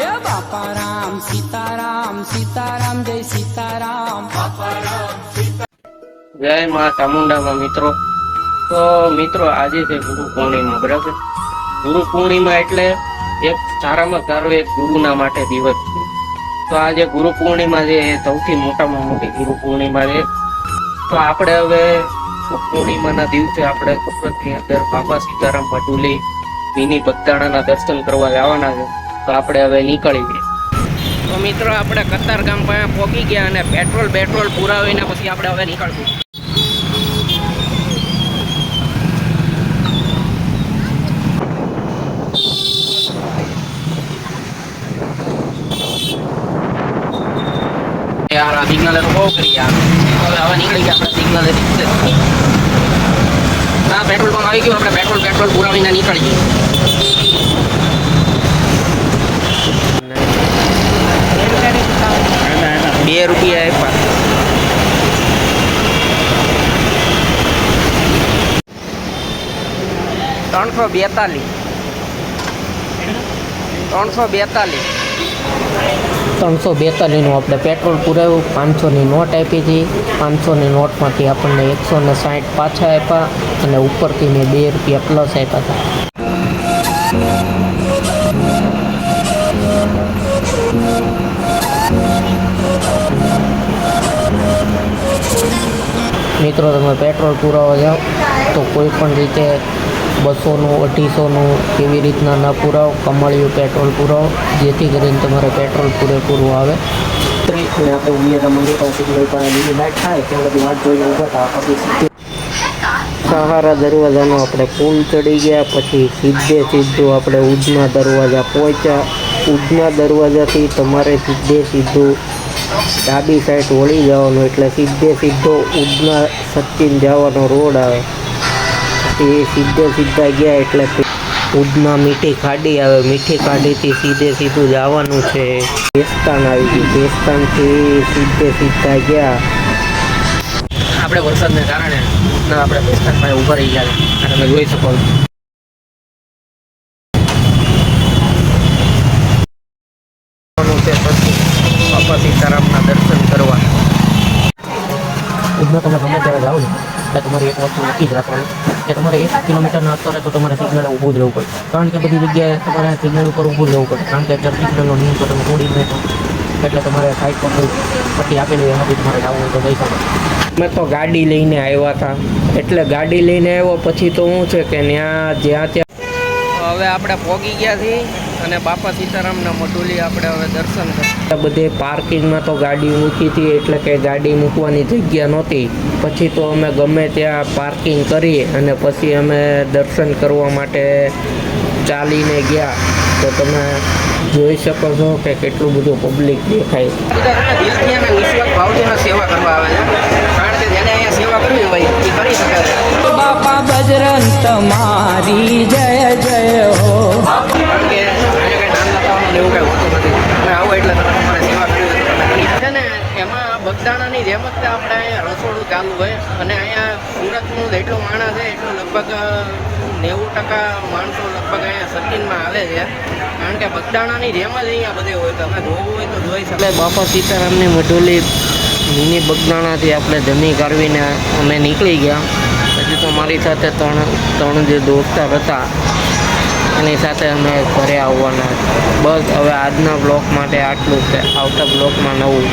એ બાપા રામ સીતારામ સીતારામ જય સીતારામ જય મા ચામુંડામાં મિત્રો. તો મિત્રો, આજે છે ગુરુ પૂર્ણિમા, બરાબર? ગુરુ પૂર્ણિમા એટલે એક સારામાં સારો એક ગુરુના માટે દિવસ છે. તો આજે ગુરુ પૂર્ણિમા છે એ સૌથી મોટામાં મોટી ગુરુ પૂર્ણિમા છે. તો આપણે હવે પૂર્ણિમાના દિવસે આપણે સુરતની અંદર બાબા સીતારામ ભટુલી મિની બગદાણાના દર્શન કરવા જવાના છે. તો આપણે હવે નીકળી ગયા. તો મિત્રો આપણે કતાર ગામ પાસે પહોંચી ગયા અને પેટ્રોલ પેટ્રોલ પુરાવીને પછી આપણે હવે નીકળશું. સિગ્નલ બહુ કરી યાર. હવે હવે નીકળી ગયા આપણે સિગ્નલ હા પેટ્રોલ પંપ આવી ગયું, આપણે પેટ્રોલ પેટ્રોલ પુરાવીને નીકળી બે રૂપિયા આપ્યા. ત્રણસો બેતાલીસ. ત્રણસો બેતાલીસ. ત્રણસો બેતાલીસનું આપણે પેટ્રોલ પુરાવ્યું, પાંચસોની નોટ આપી હતી. પાંચસોની નોટમાંથી આપણને એકસો ને સાઠ પાછા આપ્યા અને ઉપરથી મેં બે રૂપિયા પ્લસ આપ્યા હતા. મિત્રો, તમે પેટ્રોલ પુરાવા જાઓ, તો કોઈ પણ રીતે બસોનું, અઢીસોનું કેવી રીતના ન પુરાવો, કમળિયું પેટ્રોલ પુરાવો, જેથી કરીને તમારે પેટ્રોલ પૂરેપૂરું આવે. આપણે પાસે લાઈટ થાય ત્યાં બધી વાત સહારા દરવાજાનો આપણે પુલ ચડી ગયા, પછી સીધે સીધું આપણે ઉજના દરવાજા પહોંચ્યા. ઉધના દરવાજાથી તમારે સીધે સીધું ડાબી સાઈડ વળી જવાનું એટલે સીધે સીધો ઉધના સચિન જવાનો રોડ આવે. પછી સીધે સીધા ગયા એટલે ઉધના મીઠી ખાડી આવે. મીઠી ખાડીથી સીધે સીધું જવાનું છે. ભેસ્તાન આવી ગયું. ભેસ્તાનથી સીધે સીધા ગયા. આપણે વરસાદને કારણે આપણે ભેસ્તાન પાસે ઊભા રહી ગયા તમે જોઈ શકો છો. જવાનું છે પછી બાપા સીતારામના દર્શન કરવા. ઉધના તમે ગમે ત્યારે જાઓ ને એટલે તમારે એક વસ્તુ નક્કી જ રાખવાની કે તમારે એક કિલોમીટરના અંતરે તો તમારે સિગ્નલ ઊભું જ રહેવું પડે. કારણ કે બધી જગ્યાએ તમારે સિગ્નલ ઉપર ઊભું જ રહેવું પડે. કારણ કે અત્યારે સિગ્નલનો નિયમ તો તમે તોડી નહીં એટલે તમારે સાઈડ પર પટ્ટી આપેલી એમાંથી તમારે જવું હોય તો જઈ શકો. મેં તો ગાડી લઈને આવ્યા હતા. એટલે ગાડી લઈને આવ્યો પછી તો શું છે કે ત્યાં જ્યાં ત્યાં હવે આપણે પોગી ગયા છીએ અને બાપા સીતારામના મઢુલી આપણે હવે દર્શન કર્યા બધે પાર્કિંગમાં તો ગાડી મૂકી હતી એટલે કે ગાડી મૂકવાની જગ્યા નહોતી. પછી તો અમે ગમે ત્યાં પાર્કિંગ કરી અને પછી અમે દર્શન કરવા માટે ચાલીને ગયા. તો તમે જોઈ શકો છો કે કેટલું બધું પબ્લિક દેખાય. સેવા કરવા આવે છે. કારણ કે સેવા કરવી હોય એ કરી શકે બાપા બજરંગ તમારી જય જય હો. કારણ કે અહીંયા કઈ નામ લખાવવાનું એવું કઈ હોતું નથી. તમે આવો એટલે તમે તમારે સેવા કરવી હોય. છે ને એમાં બગદાણાની જેમ જ તે આપણે અહીંયા રસોડું ચાલુ હોય અને અહીંયા સુરતનું જેટલું માણસ છે એટલું લગભગ નેવું ટકા માણસો લગભગ અહીંયા સચિનમાં આવે છે. કારણ કે બગદાણાની જેમ જ અહીંયા બધે હોય. તમે જોવું હોય તો જોઈ શકો. બાપા સીતારામની મઢોલી મિની બગદાણાથી આપણે જમી કાઢવીને અમે નીકળી ગયા. હજી તો મારી સાથે ત્રણ ત્રણ જે દોસ્તાર હતા, એની સાથે અમે ઘરે આવવાના. બસ હવે આજના બ્લોક માટે આટલું છે આવતા બ્લોકમાં નવું.